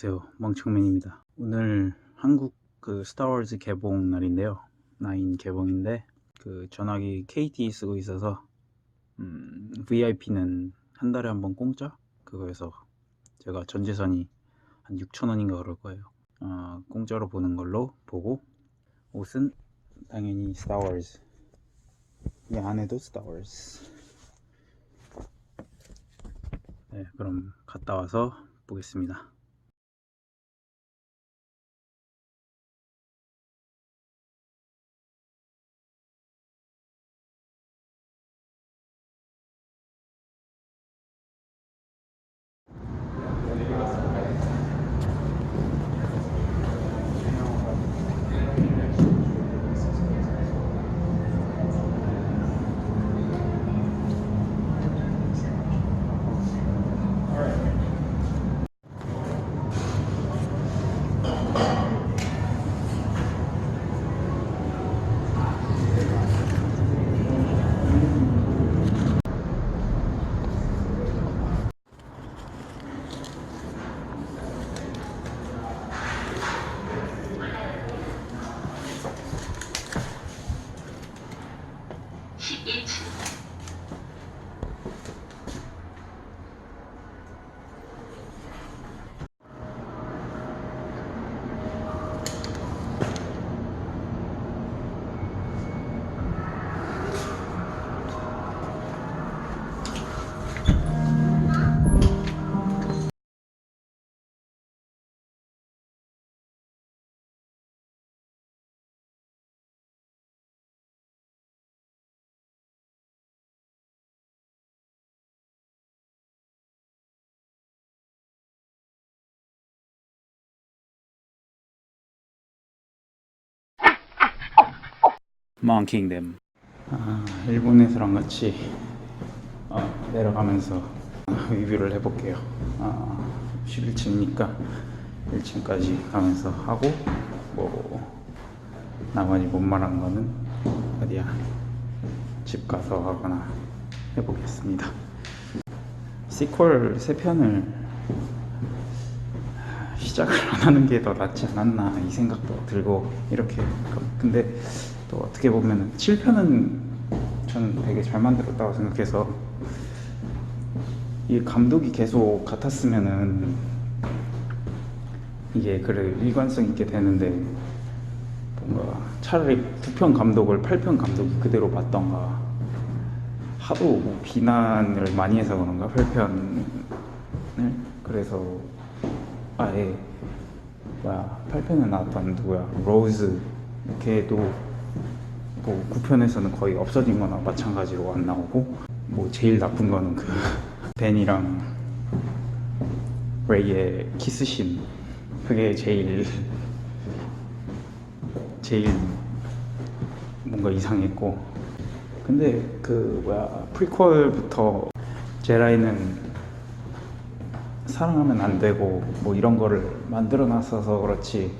안녕하세요, 멍청맨입니다. 오늘 한국 그 스타워즈 개봉 날인데요. 9 개봉인데 그 전화기 KT 쓰고 있어서 음, VIP는 한 달에 한 번 공짜 그거에서 제가 전재산이 한 6천 원인가 그럴 거예요. 어, 공짜로 보는 걸로 보고 옷은 당연히 스타워즈. 이 안에도 스타워즈. 네, 그럼 갔다 와서 보겠습니다. Monkingdom. 아, 일본에서랑 같이 어, 내려가면서 리뷰를 해볼게요. 아, 11층이니까 1층까지 가면서 하고 뭐 나머지 못 말한 거는 어디야 집 가서 하거나 해보겠습니다. 시퀄 세 편을 시작을 안 하는 게 더 낫지 않았나 이 생각도 들고 이렇게 근데 또 어떻게 보면 7편은 저는 되게 잘 만들었다고 생각해서 이 감독이 계속 같았으면은 이게 그래 일관성 있게 되는데 뭔가 차라리 9편 감독을 8편 감독이 그대로 봤던가 하도 뭐 비난을 많이 해서 그런가 8편을? 그래서 아예 뭐야 8편에 나왔던 누구야? 로즈. 걔도 뭐 9편에서는 거의 없어진 거나 마찬가지로 안 나오고 뭐 제일 나쁜 거는 그 벤이랑 레이의 키스신 그게 제일 제일 뭔가 이상했고. 근데 그 뭐야 프리퀄부터 제라이는 사랑하면 안 되고 뭐 이런 거를 만들어 놨어서 그렇지.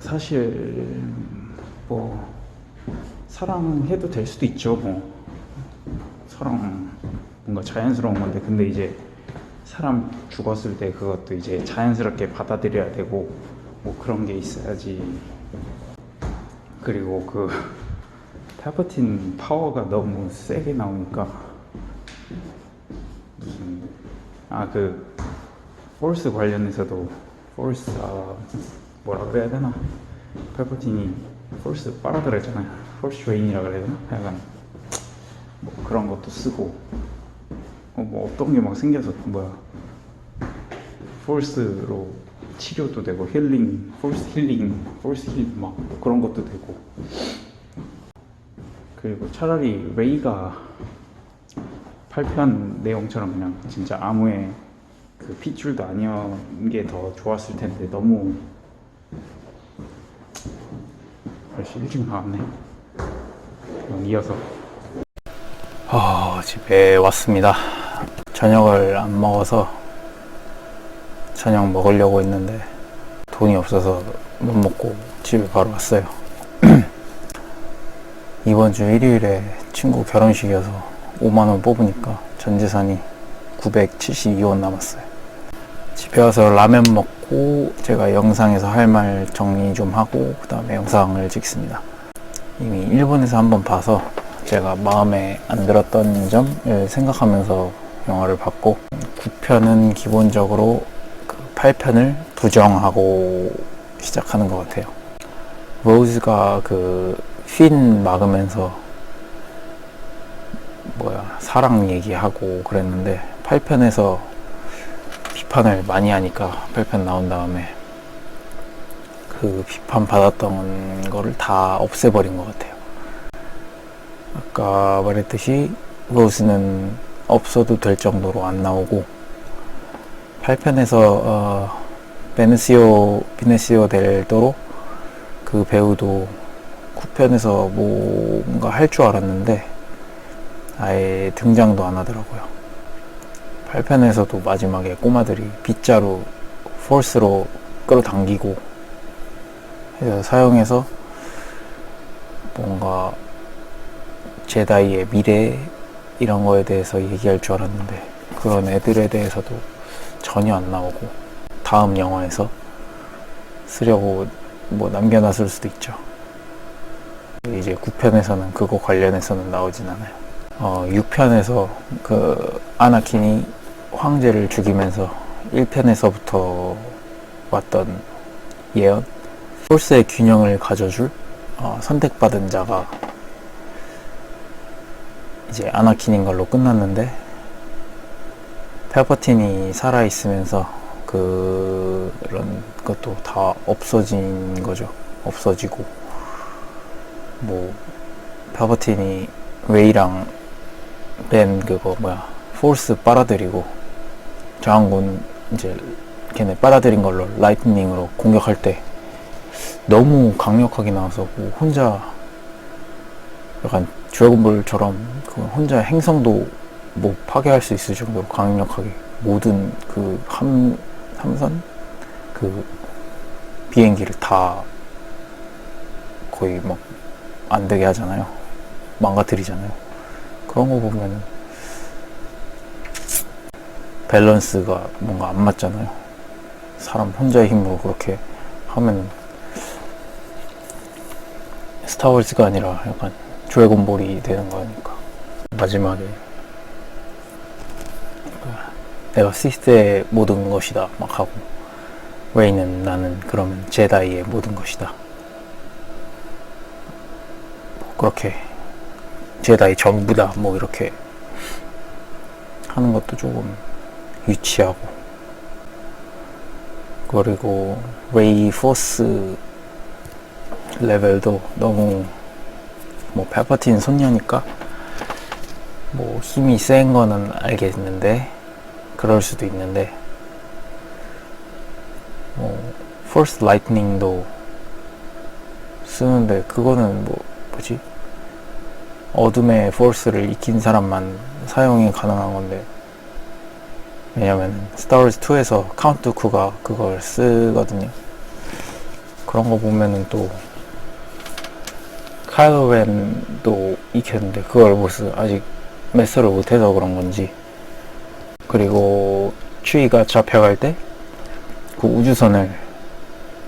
사실 뭐 사랑해도 될 수도 있죠 뭐. 사랑 뭔가 자연스러운 건데 근데 이제 사람 죽었을 때 그것도 이제 자연스럽게 받아들여야 되고 뭐 그런 게 있어야지. 그리고 그 팔퍼틴 파워가 너무 세게 나오니까 무슨 아그 포스 관련해서도 포스 아 뭐라 그래야 되나? 팔퍼틴이 포스 빨아들였잖아요 포스 레인이라 그래야 되나? 약간 뭐 그런 것도 쓰고. 어, 뭐 어떤 게 막 생겨서 뭐야. 포스로 치료도 되고 힐링 포스 힐링 포스 힐막 그런 것도 되고. 그리고 차라리 레이가 8편 내용처럼 그냥 진짜 아무의 그 핏줄도 아니었는 게 더 좋았을 텐데 너무. 벌써 일찍 나왔네 이어서 어, 집에 왔습니다 저녁을 안 먹어서 저녁 먹으려고 했는데 돈이 없어서 못 먹고 집에 바로 왔어요 이번 주 일요일에 친구 결혼식이어서 5만원 뽑으니까 전 재산이 972원 남았어요. 집에 와서 라면 먹고 제가 영상에서 할 말 정리 좀 하고 그 다음에 영상을 찍습니다. 이미 일본에서 한번 봐서 제가 마음에 안 들었던 점을 생각하면서 영화를 봤고 9편은 기본적으로 그 8편을 부정하고 시작하는 것 같아요. 로즈가 그 핀 막으면서 뭐야 사랑 얘기하고 그랬는데 8편에서 비판을 많이 하니까 8편 나온 다음에 그 비판 받았던 거를 다 없애버린 것 같아요. 아까 말했듯이 로즈는 없어도 될 정도로 안 나오고 8편에서 어, 베네시오 비네시오 델 도로 그 배우도 9편에서 뭔가 할 줄 알았는데 아예 등장도 안 하더라고요. 8편에서도 마지막에 꼬마들이 빗자루 포스로 끌어당기고 사용해서 뭔가 제다이의 미래 이런 거에 대해서 얘기할 줄 알았는데 그런 애들에 대해서도 전혀 안 나오고 다음 영화에서 쓰려고 뭐 남겨놨을 수도 있죠. 이제 9편에서는 그거 관련해서는 나오진 않아요. 어, 6편에서 그 아나킨이 황제를 죽이면서 1편에서부터 왔던 예언 폴스의 균형을 가져줄 어, 선택받은 자가 이제 아나킨인 걸로 끝났는데 팔퍼틴이 살아있으면서 그런 것도 다 없어진 거죠. 없어지고 뭐 팔퍼틴이 웨이랑 벤 그거 뭐야 포스 빨아들이고 저항군 이제 걔네 빨아들인 걸로 라이트닝으로 공격할 때 너무 강력하게 나와서 뭐 혼자 약간 드래곤볼처럼 그 혼자 행성도 뭐 파괴할 수 있을 정도로 강력하게 모든 그 함, 함선 그 비행기를 다 거의 막 안 되게 하잖아요. 망가뜨리잖아요. 그런 거 보면 밸런스가 뭔가 안 맞잖아요. 사람 혼자의 힘으로 그렇게 하면 스타워즈가 아니라 약간 드래곤볼이 되는 거니까. 마지막에. 내가 시스의 모든 것이다. 막 하고. 웨이는 나는 그러면 제다이의 모든 것이다. 뭐 그렇게 제다이 전부다 뭐 이렇게 하는 것도 조금 유치하고. 그리고 웨이 포스 레벨도 너무 뭐 팔퍼틴 손녀니까 뭐 힘이 센 거는 알겠는데 그럴 수도 있는데 뭐 포스 라이트닝도 쓰는데 그거는 뭐 뭐지? 어둠의 포스를 익힌 사람만 사용이 가능한 건데 왜냐면 스타워즈 2에서 카운트 쿠가 그걸 쓰거든요. 그런 거 보면은 또 카일로렌도 익혔는데 그걸 무슨 아직 메스를 못해서 그런 건지. 그리고 추위가 잡혀갈 때 그 우주선을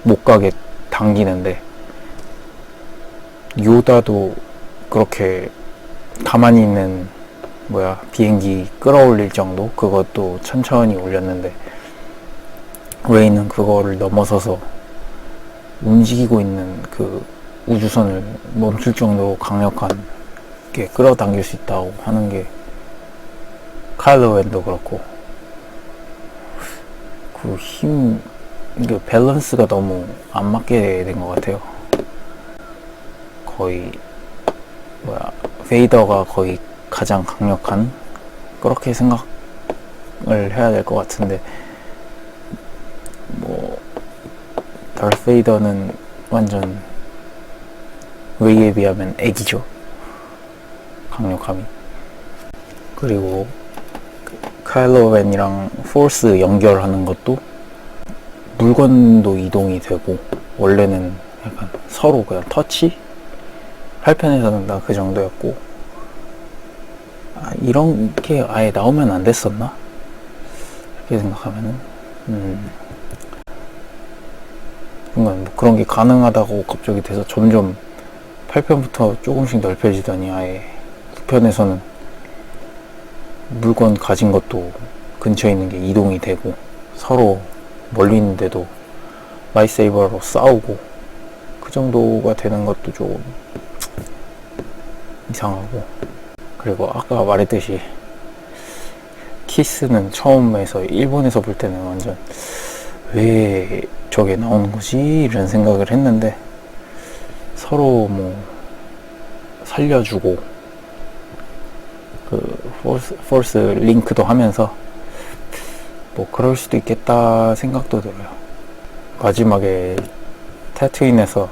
못 가게 당기는데 요다도 그렇게 가만히 있는 뭐야 비행기 끌어올릴 정도? 그것도 천천히 올렸는데 레이는 그거를 넘어서서 움직이고 있는 그 우주선을 멈출 정도로 강력한 게 끌어당길 수 있다고 하는 게 카일로 웬도 그렇고 그 힘, 그 밸런스가 너무 안 맞게 된 것 같아요. 거의 뭐야 베이더가 거의 가장 강력한 그렇게 생각을 해야 될 것 같은데 뭐 달스 베이더는 완전 웨이에 비하면 애기죠. 강력함이. 그리고 카일로 렌이랑 포스 연결하는 것도 물건도 이동이 되고 원래는 약간 서로 그냥 터치? 8편에서는 다 그 정도였고 아, 이런 게 아예 나오면 안 됐었나? 이렇게 생각하면은 음 뭔가 뭐 그런 게 가능하다고 갑자기 돼서 점점 8편부터 조금씩 넓혀지더니 아예 9편에서는 물건 가진 것도 근처에 있는 게 이동이 되고 서로 멀리 있는데도 라이세이버로 싸우고 그 정도가 되는 것도 조금 이상하고. 그리고 아까 말했듯이 키스는 처음에서 일본에서 볼 때는 완전 왜 저게 나오는 거지? 이런 생각을 했는데 서로 뭐 살려주고 그 폴스, 폴스 링크도 하면서 뭐 그럴 수도 있겠다 생각도 들어요. 마지막에 타투인에서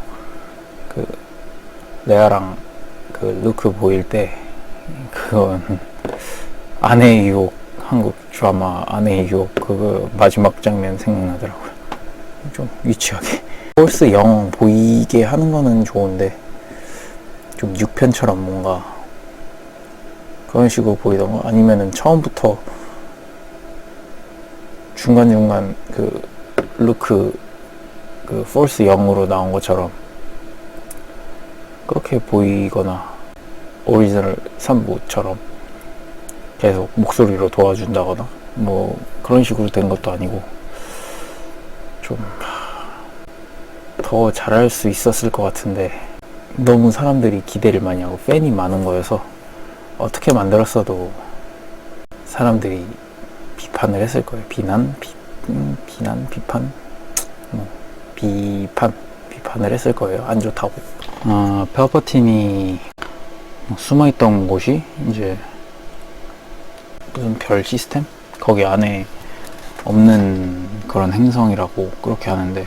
그 레아랑 그 루크 보일 때 그건 아내의 유혹 한국 드라마 아내의 유혹 그거 마지막 장면 생각나더라고요. 좀 유치하게 폴스 0 보이게 하는 거는 좋은데 좀 6편처럼 뭔가 그런 식으로 보이던가 아니면은 처음부터 중간중간 그 루크 그 폴스 0으로 나온 것처럼 그렇게 보이거나 오리지널 3부처럼 계속 목소리로 도와준다거나 뭐 그런 식으로 된 것도 아니고 좀 더 잘할 수 있었을 것 같은데 너무 사람들이 기대를 많이 하고 팬이 많은 거여서 어떻게 만들었어도 사람들이 비판을 했을 거예요. 비난, 비, 음, 비난, 비판, 뭐 비판, 비판을 했을 거예요. 안 좋다고. 아, 페어퍼틴이 숨어있던 곳이 이제 무슨 별 시스템? 거기 안에 없는 그런 행성이라고 그렇게 하는데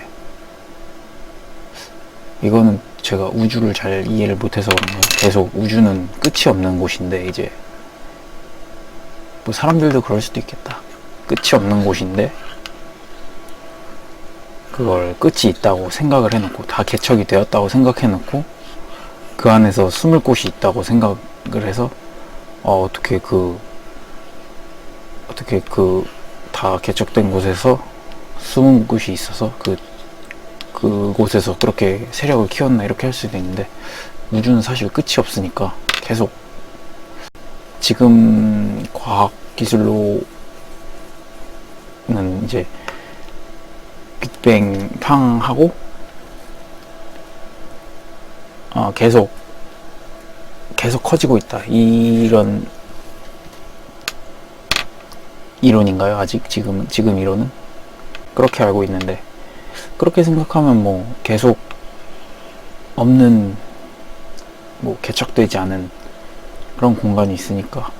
이거는 제가 우주를 잘 이해를 못해서? 계속 우주는 끝이 없는 곳인데 이제 뭐 사람들도 그럴 수도 있겠다. 끝이 없는 곳인데 그걸 끝이 있다고 생각을 해놓고 다 개척이 되었다고 생각해놓고 그 안에서 숨을 곳이 있다고 생각을 해서 어, 어떻게 그 어떻게 그 다 개척된 곳에서 숨은 곳이 있어서 그 그곳에서 그렇게 세력을 키웠나 이렇게 할 수도 있는데 우주는 사실 끝이 없으니까 계속 지금 과학 기술로는 이제 빅뱅 팡하고 어, 계속 계속 커지고 있다. 이런 이론인가요? 아직 지금 지금 이론은? 그렇게 알고 있는데 그렇게 생각하면 뭐 계속 없는 뭐 개척되지 않은 그런 공간이 있으니까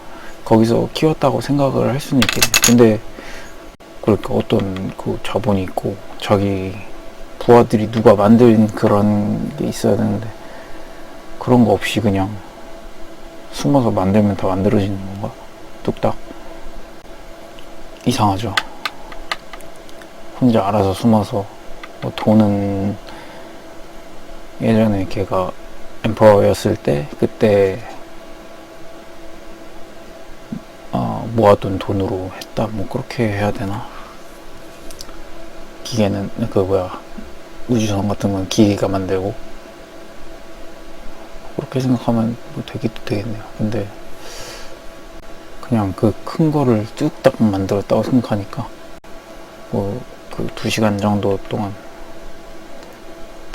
거기서 키웠다고 생각을 할 수는 있겠네요. 근데 그러니까 어떤 그 자본이 있고 자기 부하들이 누가 만든 그런 게 있어야 되는데 그런 거 없이 그냥 숨어서 만들면 다 만들어지는 건가? 뚝딱 이상하죠. 혼자 알아서 숨어서 뭐 돈은 예전에 걔가 엠퍼였을 때 그때 어, 모아둔 돈으로 했다. 뭐 그렇게 해야 되나? 기계는 그 뭐야 우주선 같은 건 기계가 만들고. 그렇게 생각하면 뭐 되기도 되겠네요. 근데 그냥 그 큰 거를 뚝딱 만들었다고 생각하니까 뭐그두 시간 정도 동안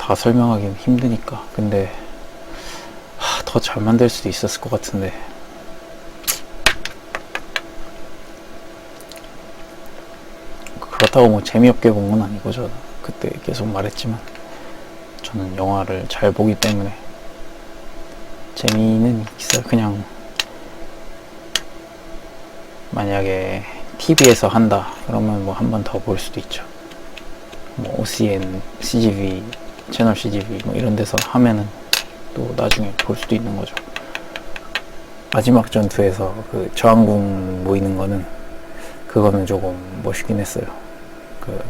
다 설명하기는 힘드니까. 근데 더 잘 만들 수도 있었을 것 같은데. 그렇다고 뭐 재미없게 본 건 아니고 저 그때 계속 말했지만 저는 영화를 잘 보기 때문에 재미는 있어요. 그냥 만약에 TV에서 한다 그러면 뭐 한 번 더 볼 수도 있죠. 뭐 OCN, CGV, 채널 CGV 뭐 이런 데서 하면은 또 나중에 볼 수도 있는 거죠. 마지막 전투에서 그 저항군 모이는 거는 그거는 조금 멋있긴 했어요. 그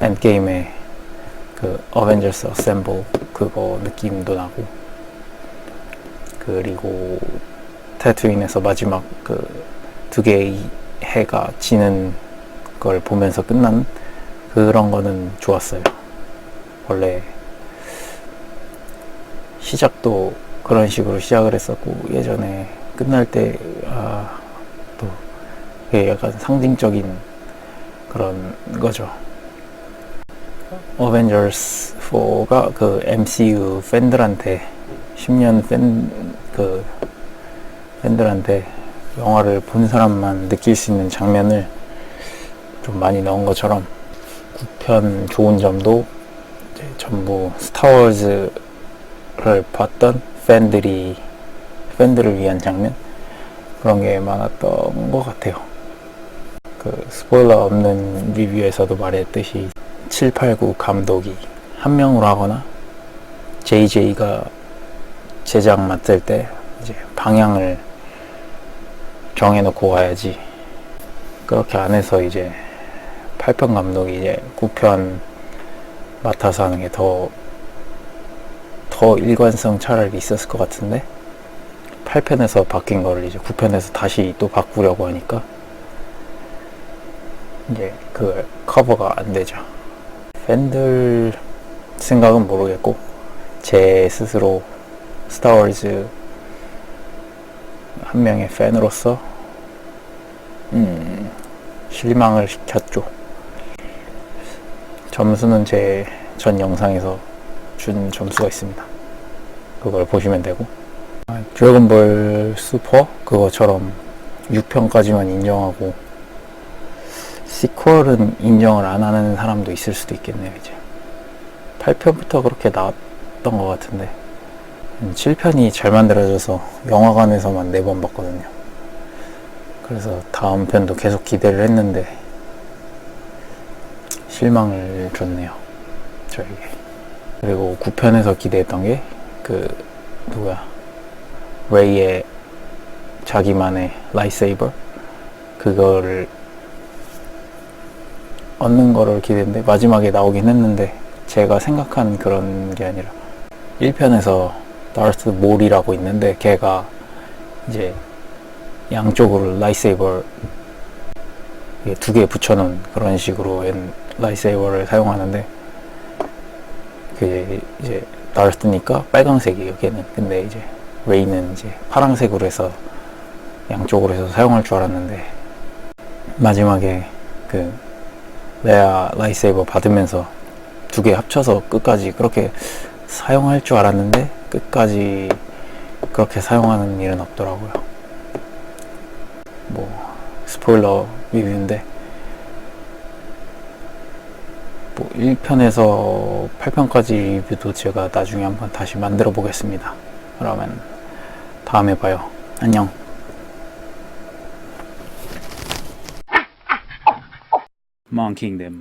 엔게임의 그 어벤져스 어셈블 그거 느낌도 나고 그리고 타투인에서 마지막 그 두 개의 해가 지는 걸 보면서 끝난 그런 거는 좋았어요. 원래 시작도 그런 식으로 시작을 했었고 예전에 끝날 때 아, 또 약간 상징적인 그런 거죠. 어벤져스 4가 그 MCU 팬들한테 10년 팬 그 팬들한테 영화를 본 사람만 느낄 수 있는 장면을 좀 많이 넣은 것처럼 9편 좋은 점도 전부 스타워즈 를 봤던 팬들이 팬들을 위한 장면 그런 게 많았던 것 같아요. 그 스포일러 없는 리뷰에서도 말했듯이 7, 8, 9 감독이 한 명으로 하거나 JJ가 제작 맡을 때 이제 방향을 정해놓고 와야지 그렇게 안 해서 이제 8편 감독이 이제 9편 맡아서 하는 게 더 더 일관성 차라리 있었을 것 같은데 8편에서 바뀐 거를 이제 9편에서 다시 또 바꾸려고 하니까 이제 그 커버가 안 되죠. 팬들 생각은 모르겠고 제 스스로 스타워즈 한 명의 팬으로서 음, 실망을 시켰죠. 점수는 제 전 영상에서 준 점수가 있습니다. 그걸 보시면 되고. 아, 드래곤볼 슈퍼 그거처럼 6편까지만 인정하고 시퀄은 인정을 안 하는 사람도 있을 수도 있겠네요 이제. 8편부터 그렇게 나왔던 것 같은데. 7편이 잘 만들어져서 영화관에서만 4번 봤거든요. 그래서 다음 편도 계속 기대를 했는데 실망을 줬네요 저에게. 그리고 9편에서 기대했던 게 그 누구야? 레이의 자기만의 라이세이버 그거를 얻는 거를 기대했는데 마지막에 나오긴 했는데 제가 생각한 그런 게 아니라 1편에서 다르스 몰이라고 있는데 걔가 이제 양쪽으로 라이세이버 두 개 붙여놓은 그런 식으로 한 라이세이버를 사용하는데 그게 이제 다르스니까 빨강색이에요 걔는 근데 이제 레이는 이제 파랑색으로 해서 양쪽으로 해서 사용할 줄 알았는데 마지막에 그 레아 라이세이버 받으면서 두 개 합쳐서 끝까지 그렇게 사용할 줄 알았는데 끝까지 그렇게 사용하는 일은 없더라고요. 뭐 스포일러 리뷰인데 뭐 1편에서 8편까지 리뷰도 제가 나중에 한번 다시 만들어 보겠습니다. 그러면 다음에 봐요. 안녕. Monkeying them.